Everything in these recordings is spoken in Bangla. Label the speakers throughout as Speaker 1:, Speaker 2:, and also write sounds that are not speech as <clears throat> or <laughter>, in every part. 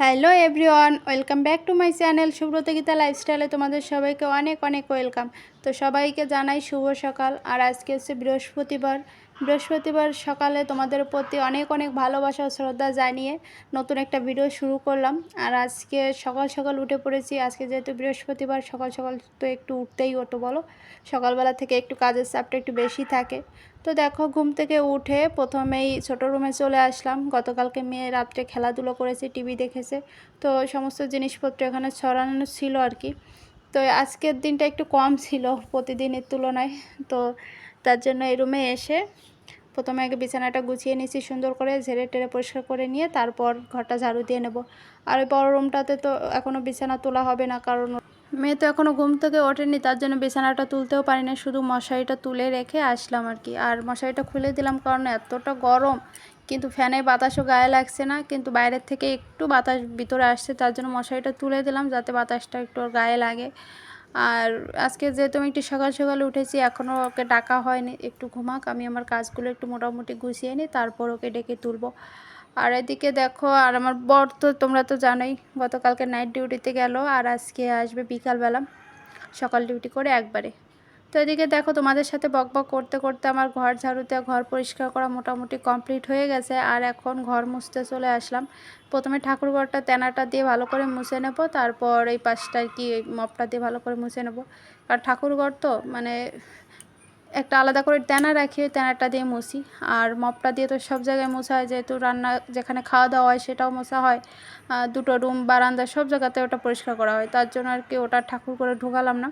Speaker 1: Hello everyone, welcome back to my channel Subrata Gita লাইফস্টাইলে তোমাদের সবাইকে অনেক অনেক ওয়েলকাম। তো সবাইকে জানাই শুভ সকাল, আর আজকে হচ্ছে বৃহস্পতিবার। বৃহস্পতিবার সকালে তোমাদের প্রতি অনেক অনেক ভালোবাসা শ্রদ্ধা জানিয়ে নতুন একটা ভিডিও শুরু করলাম। আর আজকে সকাল সকাল উঠে পড়েছি। আজকে যেহেতু বৃহস্পতিবার, সকাল সকাল তো একটু উঠতেই হতো বলো। সকালবেলা থেকে একটু কাজের চাপটা একটু বেশি থাকে। তো দেখো, ঘুম থেকে উঠে প্রথমেই ছোটো রুমে চলে আসলাম। গতকালকে মেয়ে রাত্রে খেলাধুলো করেছে টিভি দেখেছে। তো সমস্ত জিনিসপত্র এখানে ছড়ানো ছিল আর কি। তো আজকের দিনটা একটু কম ছিল প্রতিদিনের তুলনায়। তো তার জন্য এই রুমে এসে প্রথমে আগে বিছানাটা গুছিয়ে নিয়েছি, সুন্দর করে ঝেড়ে টেরে পরিষ্কার করে নিয়ে তারপর ঘরটা ঝাড়ু দিয়ে নেব। আর ওই বড় রুমটাতে তো এখনও বিছানা তোলা হবে না, কারণ মেয়ে তো এখনও ঘুম থেকে ওঠেনি, তার জন্য বিছানাটা তুলতেও পারি না শুধু মশারিটা তুলে রেখে আসলাম আর কি। আর মশারিটা খুলে দিলাম কারণ এতটা গরম, কিন্তু ফ্যানে বাতাসও গায়ে লাগছে না, কিন্তু বাইরের থেকে একটু বাতাস ভিতরে আসছে, তার জন্য মশারিটা তুলে দিলাম যাতে বাতাসটা একটু গায়ে লাগে। আর আজকে যেহেতু আমি একটু সকাল সকালে উঠেছি এখনও ওকে ডাকা হয়নি, একটু ঘুমাক, আমি আমার কাজগুলো একটু মোটামুটি গুছিয়ে নিই, তারপর ওকে ডেকে তুলবো। আর এদিকে দেখো, আর আমার বর তো তোমরা তো জানোই, গতকালকে নাইট ডিউটিতে গেল আর আজকে আসবে বিকালবেলা, সকাল ডিউটি করে একবারে। তো এদিকে দেখো, তোমাদের সাথে বক বক করতে করতে আমার ঘর ঝাড়ুতে ঘর পরিষ্কার করা মোটামুটি কমপ্লিট হয়ে গেছে আর এখন ঘর মুছতে চলে আসলাম। প্রথমে ঠাকুরঘরটা তেনাটা দিয়ে ভালো করে মুছে নেব, তারপর এই পাশটা কি মপটা দিয়ে ভালো করে মুছে নেব। আর ঠাকুরঘর তো মানে একটা আলাদা করে তেনা রাখি ওই তেনাটা দিয়ে মুছি। আর মপটা দিয়ে তো সব জায়গায় মোছা হয়, যেহেতু রান্না যেখানে খাওয়া দাওয়া হয় সেটাও মোছা হয়। দুটো রুম, বারান্দা সব জায়গাতে ওটা পরিষ্কার করা হয়। তার জন্য আর কি ওটা ঠাকুর করে ঢোকালাম না।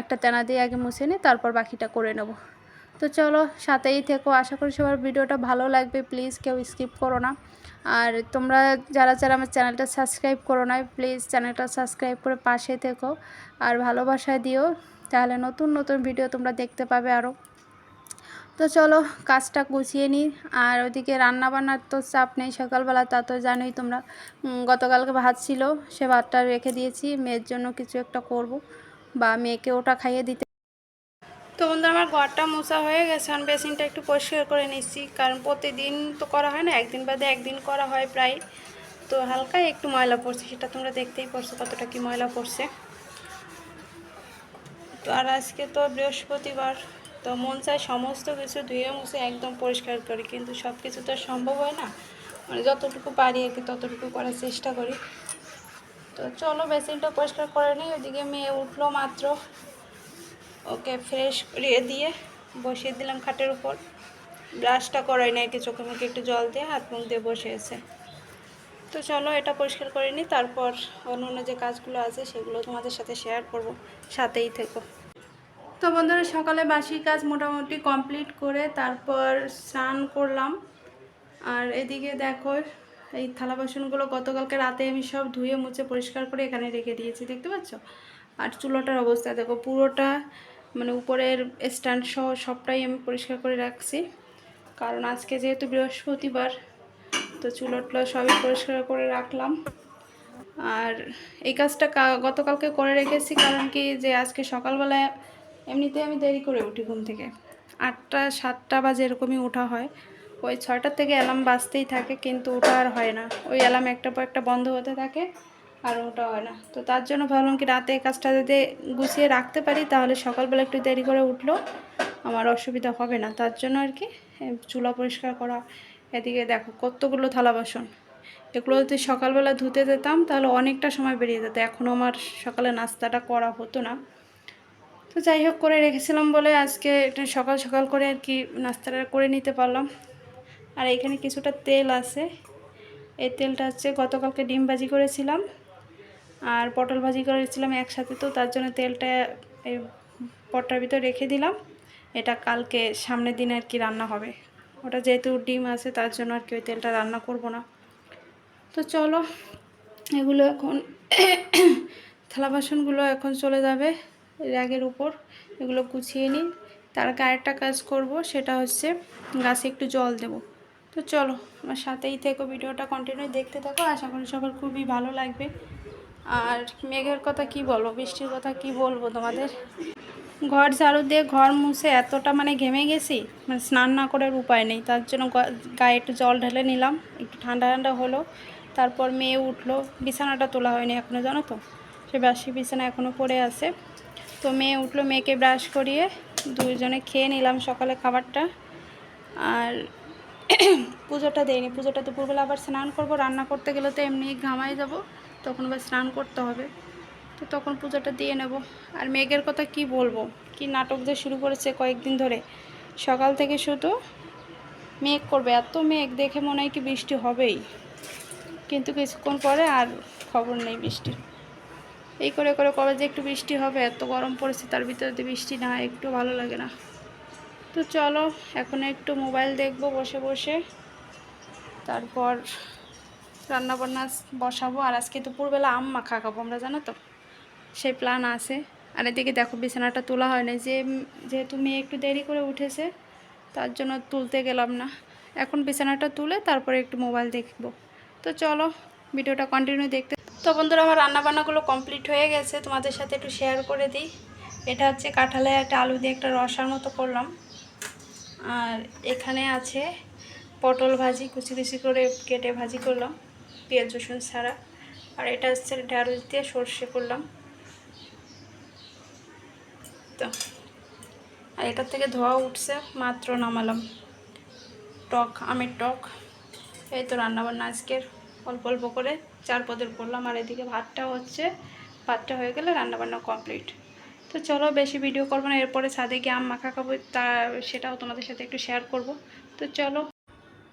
Speaker 1: একটা তেনা দিয়ে আগে মুছে নিই, তারপর বাকিটা করে নেব। তো চলো সাথেই থেকো। আশা করি সবার ভিডিওটা ভালো লাগবে। প্লিজ কেউ স্কিপ করো না। আর তোমরা যারা যারা আমার চ্যানেলটা সাবস্ক্রাইব করো না প্লিজ চ্যানেলটা সাবস্ক্রাইব করে পাশে থেকো। আর ভালোবাসা দিও। তাহলে নতুন নতুন ভিডিও তোমরা দেখতে পাবে আরও তো চলো কাজটা গুছিয়ে নিই। আর ওইদিকে রান্নাবান্নার তো চাপ নেই, সকালবেলা তা তো জানোই তোমরা। গতকালকে ভাত ছিল, সে ভাতটা রেখে দিয়েছি, মেয়ের জন্য কিছু একটা করব। বা মেয়েকে ওটা খাইয়ে দিতে। তো বন্ধু আমার ঘরটা মোছা হয়ে গেছে আমি বেসিনটা একটু পরিষ্কার করে নিচ্ছি। কারণ প্রতিদিন তো করা হয় না, একদিন বাদে একদিন করা হয় প্রায়। তো হালকা একটু ময়লা পড়ছে, সেটা তোমরা দেখতেই পারছ কতটা কি ময়লা পড়ছে। তো আর আজকে তো বৃহস্পতিবার, তো মন চায় সমস্ত কিছু ধুয়ে মুছে একদম পরিষ্কার করি, কিন্তু সব কিছু তো সম্ভব হয় না। মানে যতটুকু পারি আর কি ততটুকু করার চেষ্টা করি। তো চলো বেসিনটা পরিষ্কার করে নিই, ওইদিকে মেয়ে উঠল মাত্র। ওকে ফ্রেশ করিয়ে দিয়ে বসিয়ে দিলাম খাটের উপর। ব্রাশটা করাই না কি, চোখে মুখে একটু জল দিয়ে, হাত মুখ দিয়ে বসে বসেছে তো চলো এটা পরিষ্কার করে নিই, তারপর অন্য অন্য যে কাজগুলো আছে সেগুলো তোমাদের সাথে শেয়ার করব, সাথেই থেকো। তো বন্ধুরা, সকালে বাসি কাজ মোটামুটি কমপ্লিট করে তারপর স্নান করলাম। আর এদিকে দেখো, এই থালা বাসনগুলো গতকালকে রাতে আমি সব ধুয়ে মুছে পরিষ্কার করে এখানে রেখে দিয়েছি, দেখতে পাচ্ছ? আর চুলোটার অবস্থা দেখো, পুরোটা মানে উপরের স্ট্যান্ড সহ সবটাই আমি পরিষ্কার করে রাখছি। কারণ আজকে যেহেতু বৃহস্পতিবার তো চুলো টুলো সবই পরিষ্কার করে রাখলাম। আর এই কাজটা গতকালকে করে রেখেছি কারণ কি যে আজকে সকালবেলায় এমনিতে আমি দেরি করে উঠি ঘুম থেকে। আটটা, সাতটা বাজে এরকমই ওঠা হয়। ওই ছয়টার থেকে অ্যালার্ম বাজতেই থাকে কিন্তু ওটা আর হয় না। ওই অ্যালার্ম একটা পর একটা বন্ধ হতে থাকে আর ওটা হয় না। তো তার জন্য ভাবলাম কি রাতে এই কাজটা যদি গুছিয়ে রাখতে পারি তাহলে সকালবেলা একটু দেরি করে উঠল আমার অসুবিধা হবে না। তার জন্য আর কি চুলা পরিষ্কার করা এদিকে দেখো কতগুলো থালা বাসন। এগুলো যদি সকালবেলা ধুতে যেতাম, তাহলে অনেকটা সময় বেরিয়ে যেত। এখনও আমার সকালে নাস্তাটা করা হতো না। তো যাই হোক, করে রেখেছিলাম বলে আজকে এটা সকাল সকাল করে আর কি নাস্তাটা করে নিতে পারলাম। আর এখানে কিছুটা তেল আছে। এই তেলটা হচ্ছে গতকালকে ডিম ভাজি করেছিলাম। আর পটল ভাজি করেছিলাম একসাথে, তো তার জন্য তেলটা এই পটটার ভিতরে রেখে দিলাম। এটা কালকে সামনের দিন আর কি রান্না হবে। ওটা যেহেতু ডিম আছে, তার জন্য আর কি ওই তেলটা রান্না করব না। তো চলো, এগুলো এখন <coughs> থালা বাসনগুলো এখন চলে যাবে র্যাগের উপর। এগুলো গুছিয়ে নিই। তার আরেকটা কাজ করব, সেটা হচ্ছে গাছে একটু জল দেব। তো চলো, আমার সাথেই থেকো, ভিডিওটা কন্টিনিউ দেখতে থাকো। আশা করি সবার খুবই ভালো লাগবে। আর মেঘের কথা কি বলব, বৃষ্টির কথা কি বলব তোমাদের? ঘর ঝাড়ু দিয়ে ঘর মুছে এতটা মানে ঘেমে গেছি মানে স্নান না করার উপায় নেই। তার জন্য গায়ে একটু জল ঢেলে নিলাম, একটু ঠান্ডা ঠান্ডা হলো, তারপর মেয়ে উঠল, বিছানাটা তোলা হয়নি এখনও জানো তো? সে বাসি বিছানা এখনও পড়ে আছে। তো মেয়ে উঠল, মেয়েকে ব্রাশ করিয়ে দুজনে খেয়ে নিলাম সকালে খাবারটা। আর <clears throat> পুজোটা দেয়নি পুজোটা দুপুরবেলা আবার স্নান করব, রান্না করতে গেলে তো এমনি ঘামাই যাব, তখন আবার স্নান করতে হবে। তো তখন পুজোটা দিয়ে নেব। আর মেঘের কথা কি বলব? কি নাটক যে শুরু করেছে কয়েকদিন ধরে। সকাল থেকে শুধু মেঘ করবে। এত মেঘ, দেখে মনে হয় কি বৃষ্টি হবেই। কিন্তু কিছুক্ষণ পরে আর খবর নেই বৃষ্টির এই করে করে কবে যে একটু বৃষ্টি হবে, এত গরম পড়েছে, তার ভিতরে বৃষ্টি না, একটু ভালো লাগে না। তো চলো, এখন একটু মোবাইল দেখব, বসে বসে। তারপর রান্না বান্না বসাবো। আর আজকে দুপুরবেলা আম মাখা খাব, আমরা জানো তো? সেই প্ল্যান আছে। আর এদিকে দেখো, বিছানাটা তোলা হয় না যে যেহেতু মেয়ে একটু দেরি করে উঠেছে, তার জন্য তুলতে গেলাম না। এখন বিছানাটা তুলে তারপরে একটু মোবাইল দেখব। তো চলো, ভিডিওটা কন্টিনিউ দেখতে। তো বন্ধুরা, আমার রান্নাবান্নাগুলো কমপ্লিট হয়ে গেছে। তোমাদের সাথে একটু শেয়ার করে দিই। এটা হচ্ছে কাঁঠালে একটা আলু দিয়ে একটা রসার মতো করলাম। আর এখানে আছে পটল ভাজি, কুচি কুচি করে কেটে ভাজি করলাম। পেঁয়াজ রসুন ছাড়া। আর এটা হচ্ছে ঢ্যাঁড়স দিয়ে সর্ষে করলাম। তো আর এটার থেকে ধোয়া উঠছে, মাত্র নামালাম। টক, আমের টক। এই তো রান্নাবান্না আজকের। অল্প অল্প করে চার পদের করলাম, আর এদিকে ভাতটা হচ্ছে, ভাতটা হয়ে গেলে রান্নাবান্না কমপ্লিট। তো চলো, বেশি ভিডিও করব না, এরপরে ছাদে গিয়ে আম মাখা খাব, তা সেটাও তোমাদের সাথে একটু শেয়ার করব। তো চলো।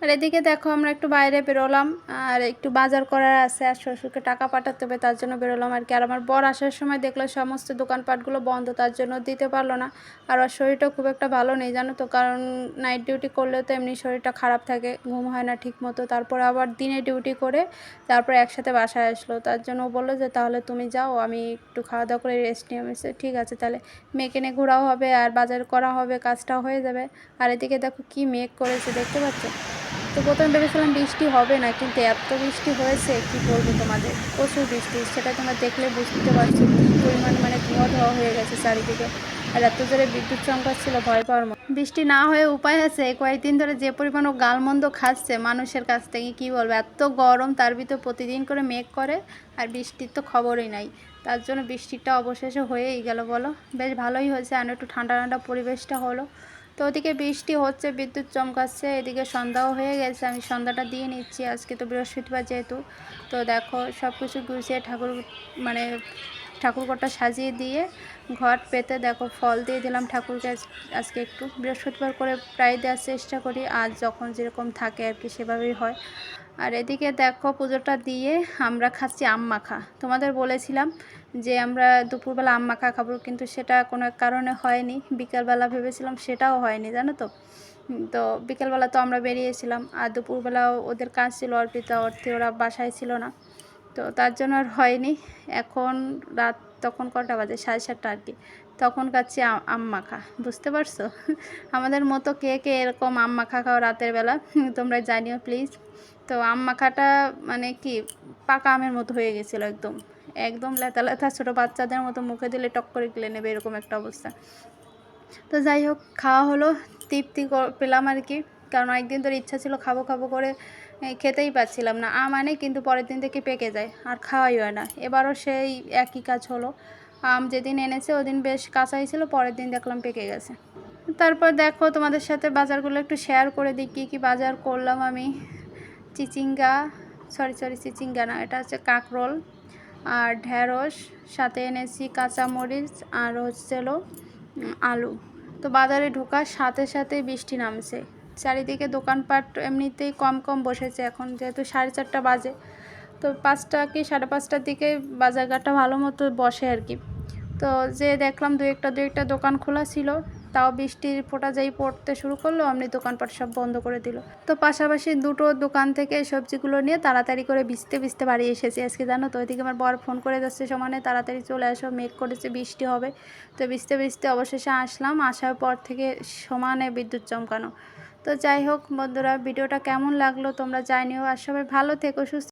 Speaker 1: আর এদিকে দেখো, আমরা একটু বাইরে বেরোলাম, আর একটু বাজার করার আছে, আর শ্বশুরকে টাকা পাঠাতে হবে, তার জন্য বেরোলাম আর কি। আর আমার বর আসার সময় দেখল সমস্ত দোকানপাটগুলো বন্ধ, তার জন্য দিতে পারল না। আর ওর শরীরটা খুব একটা ভালো নেই, জানো তো, কারণ নাইট ডিউটি করলে তো এমনি শরীরটা খারাপ থাকে, ঘুম হয় না ঠিক মতো তারপরে আবার দিনে ডিউটি করে তারপরে একসাথে বাসায় আসলো। তার জন্য বলল যে, তাহলে তুমি যাও, আমি একটু খাওয়া দাওয়া করে রেস্ট নিয়ে এসে ঠিক আছে, তাহলে মেয়েকে নিয়ে ঘোরাও হবে, আর বাজার করা হবে, কাজটাও হয়ে যাবে। আর এদিকে দেখো কি মেঘ করেছে, দেখতে পাচ্ছ? তো প্রথমে ভেবেছিলাম বৃষ্টি হবে না, কিন্তু এত বৃষ্টি হয়েছে, কি বলব তোমাদের? প্রচুর বৃষ্টি, সেটা তোমরা দেখলে বুঝতে পারছ কী পরিমাণ মানে ধোয়া ধোয়া হয়ে গেছে চারিদিকে। আর এত জোরে বিদ্যুৎ চমকাচ্ছিল, ভয় পাওয়ার মতো। বৃষ্টি না হয়ে উপায় আছে, কয়েকদিন ধরে যে পরিমাণ ও গালমন্দ খাচ্ছে মানুষের কাছ থেকে, কি বলব? এত গরম, তার ভিতর প্রতিদিন করে মেঘ করে, আর বৃষ্টির তো খবরই নাই। তার জন্য বৃষ্টিটা অবশেষে হয়েই গেল, বলো? বেশ ভালোই হয়েছে, আর একটু ঠান্ডা ঠান্ডা পরিবেশটা হলো। তো ওদিকে বৃষ্টি হচ্ছে, বিদ্যুৎ চমকাচ্ছে, এদিকে সন্ধ্যাও হয়ে গেছে, আমি সন্ধ্যাটা দিয়ে নিচ্ছি, আজকে তো বৃহস্পতিবার যেহেতু, তো দেখো সব কিছু গুছিয়ে ঠাকুর মানে ঠাকুরঘরটা সাজিয়ে দিয়ে ঘর পেতে দেখো, ফল দিয়ে দিলাম ঠাকুরকে আজ- আজকে একটু। বৃহস্পতিবার করে প্রায় দেওয়ার চেষ্টা করি আর যখন যেরকম থাকে আর কি সেভাবেই হয়। আর এদিকে দেখো, পুজোটা দিয়ে আমরা খাচ্ছি আম মাখা। তোমাদের বলেছিলাম যে আমরা দুপুরবেলা আম মাখা খাব, কিন্তু সেটা কোনো কারণে হয়নি। বিকালবেলা ভেবেছিলাম সেটাও হয়নি, জানো তো? তো বিকেলবেলা তো আমরা বেরিয়েছিলাম, আর দুপুরবেলা ওদের কাজ ছিল অর্পিতা, অর্থে ওরা বাসায় ছিল না। তো তার জন্য আর হয়নি। এখন রাত তখন কটা বাজে? সাড়ে সাতটা আর কি। তখন খাচ্ছি আম মাখা। বুঝতে পারছ? <laughs> আমাদের মতো কে কে এরকম আম মাখা খাও রাতের বেলা? <laughs> তোমরা জানিও প্লিজ তো আম মাখাটা মানে কি, পাকা আমের মতো হয়ে গেছিল একদম। একদম লেতা লেতা ছোটো বাচ্চাদের মতো মুখে দিলে টক করে গিলে নেবে এরকম একটা অবস্থা। তো যাই হোক, খাওয়া হলো। তৃপ্তি পেলাম আর কি। কারণ একদিন তোর ইচ্ছা ছিল খাব খাব করে খেতেই পাচ্ছিলাম না। আম আনে কিন্তু পরের দিন থেকে পেকে যায় আর খাওয়াই হয় না। এবারও সেই একই কাজ হলো। আম যেদিন এনেছে ওদিন বেশ কাঁচাই ছিল পরের দিন দেখলাম পেকে গেছে। তারপর দেখো তোমাদের সাথে বাজারগুলো একটু শেয়ার করে দিই কী কী বাজার করলাম আমি। চিচিঙ্গা সরি সরি চিচিঙ্গা না এটা হচ্ছে কাকরোল আর ঢ্যাঁড়স সাথে এনেছি কাঁচামরিচ আর হচ্ছে হলো উম, আলু। তো বাজারে ঢোকার সাথে সাথে বৃষ্টি নামছে। চারিদিকে দোকানপাট এমনিতেই কম কম বসেছে এখন যেহেতু সাড়ে চারটা বাজে। তো পাঁচটা কি সাড়ে পাঁচটার দিকে বাজারঘাটটা ভালো মতো বসে আর কি। তো যে দেখলাম দু একটা দু একটা দোকান খোলা ছিল, তাও বৃষ্টির ফোঁটা যেই পড়তে শুরু করল, অমনি দোকানপাট সব বন্ধ করে দিল। তো পাশাপাশি দুটো দোকান থেকে সবজিগুলো নিয়ে তাড়াতাড়ি করে ভিজতে ভিজতে বাড়ি এসেছি আজকে জানো তো। ওইদিকে আমার বর ফোন করে যাচ্ছে, সমানে তাড়াতাড়ি চলে আসো, মেঘ করেছে, বৃষ্টি হবে। তো ভিজতে ভিজতে অবশেষে আসলাম, আসার পর থেকে সমানে বিদ্যুৎ চমকানো। তো যাই হোক বন্ধুরা ভিডিওটা কেমন লাগল তোমরা জানিও। আর সবাই ভালো থেকো সুস্থ